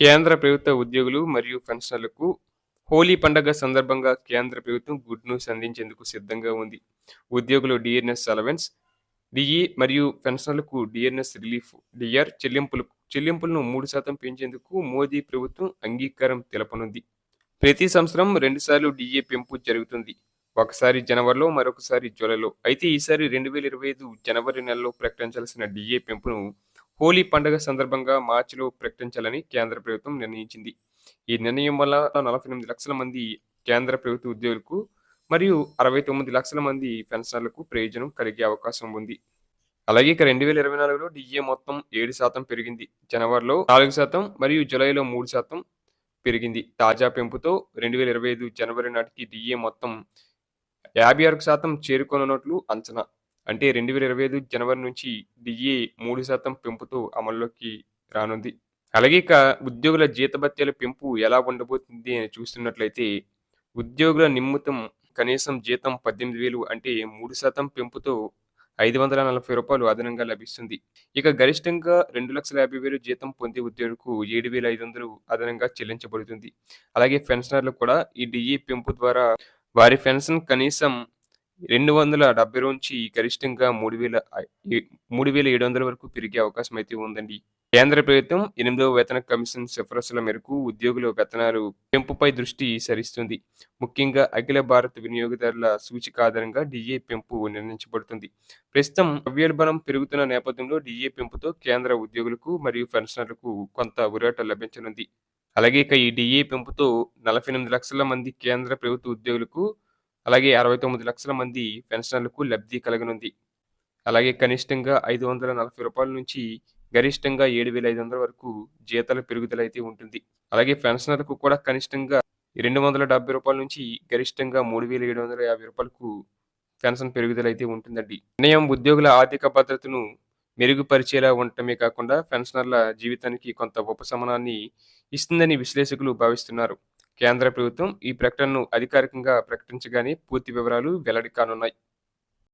కేంద్ర ప్రభుత్వ ఉద్యోగులు మరియు పెన్షనర్లకు హోలీ పండగ సందర్భంగా కేంద్ర ప్రభుత్వం గుడ్ న్యూస్ అందించేందుకు సిద్ధంగా ఉంది. ఉద్యోగులు డిఎన్ఎస్ అలవెన్స్ డిఈ మరియు పెన్షనర్లకు డిఎన్ఎస్ రిలీఫ్ డిఆర్ చెల్లింపులు చెల్లింపులను మూడు శాతం పెంచేందుకు మోదీ ప్రభుత్వం అంగీకారం తెలపనుంది. ప్రతి సంవత్సరం రెండుసార్లు డిఏ పెంపు జరుగుతుంది. ఒకసారి జనవరిలో మరొకసారి జూలైలో. అయితే ఈసారి రెండు వేల ఇరవై ఐదు జనవరి నెలలో ప్రకటించాల్సిన డిఏ పెంపును హోలీ పండుగ సందర్భంగా మార్చిలో ప్రకటించాలని కేంద్ర ప్రభుత్వం నిర్ణయించింది. ఈ నిర్ణయం వల్ల నలభై ఎనిమిది లక్షల మంది కేంద్ర ప్రభుత్వ ఉద్యోగులకు మరియు అరవై తొమ్మిది లక్షల మంది పెన్షనర్లకు ప్రయోజనం కలిగే అవకాశం ఉంది. అలాగే ఇక రెండు వేల ఇరవై నాలుగులో డిఏ మొత్తం ఏడు శాతం పెరిగింది. జనవరిలో నాలుగు శాతం మరియు జూలైలో మూడు శాతం పెరిగింది. తాజా పెంపుతో రెండు వేల ఇరవై ఐదు జనవరి నాటికి డిఏ మొత్తం యాభై ఆరు శాతం చేరుకోనున్నట్లు అంచనా. అంటే రెండు వేల ఇరవై ఐదు జనవరి నుంచి డిఏ మూడు శాతం పెంపుతో అమల్లోకి రానుంది. అలాగే ఇక ఉద్యోగుల జీతభత్యాల పెంపు ఎలా ఉండబోతుంది అని చూస్తున్నట్లయితే ఉద్యోగుల నిమిత్తం కనీసం జీతం పద్దెనిమిది వేలు అంటే మూడు శాతం పెంపుతో ఐదు వందల నలభై రూపాయలు అదనంగా లభిస్తుంది. ఇక గరిష్టంగా రెండు లక్షల యాభై వేలు జీతం పొందే ఉద్యోగులకు ఏడు వేల ఐదు వందలు అదనంగా చెల్లించబడుతుంది. అలాగే పెన్షనర్లు కూడా ఈ డిఏ పెంపు ద్వారా వారి పెన్షన్ కనీసం రెండు వందల డెబ్బై నుంచి గరిష్టంగా మూడు వేల మూడు వేల ఏడు వందల వరకు పెరిగే అవకాశం అయితే ఉందండి. కేంద్ర ప్రభుత్వం ఎనిమిదవ వేతన కమిషన్ సిఫారసుల మేరకు ఉద్యోగుల వేతనాలు పెంపుపై దృష్టి సరిస్తుంది. ముఖ్యంగా అఖిల భారత్ వినియోగదారుల సూచిక ఆధారంగా డిఏ పెంపు నిర్ణయించబడుతుంది. ప్రస్తుతం ద్రవ్యోల్బణం పెరుగుతున్న నేపథ్యంలో డిఏ పెంపుతో కేంద్ర ఉద్యోగులకు మరియు పెన్షనర్లకు కొంత ఉరాట లభించనుంది. అలాగే ఇక ఈ డిఏ పెంపుతో నలభై ఎనిమిది లక్షల మంది కేంద్ర ప్రభుత్వ ఉద్యోగులకు అలాగే అరవై తొమ్మిది లక్షల మంది పెన్షనర్లకు లబ్ధి కలగనుంది. అలాగే కనిష్టంగా ఐదు వందల నలభై రూపాయల నుంచి గరిష్టంగా ఏడు వేల ఐదు వందల వరకు జీతాల పెరుగుదల అయితే ఉంటుంది. అలాగే పెన్షనర్లకు కూడా కనిష్టంగా రెండు వందల డెబ్బై రూపాయల నుంచి గరిష్టంగా మూడు వేల ఏడు వందల యాభై రూపాయలకు పెన్షన్ పెరుగుదల అయితే ఉంటుందండి. నిర్ణయం ఉద్యోగుల ఆర్థిక భద్రతను మెరుగుపరిచేలా ఉండటమే కాకుండా పెన్షనర్ల జీవితానికి కొంత ఉపశమనాన్ని ఇస్తుందని విశ్లేషకులు భావిస్తున్నారు. కేంద్ర ప్రభుత్వం ఈ ప్రకటనను అధికారికంగా ప్రకటించగానే పూర్తి వివరాలు వెల్లడి కానున్నాయి.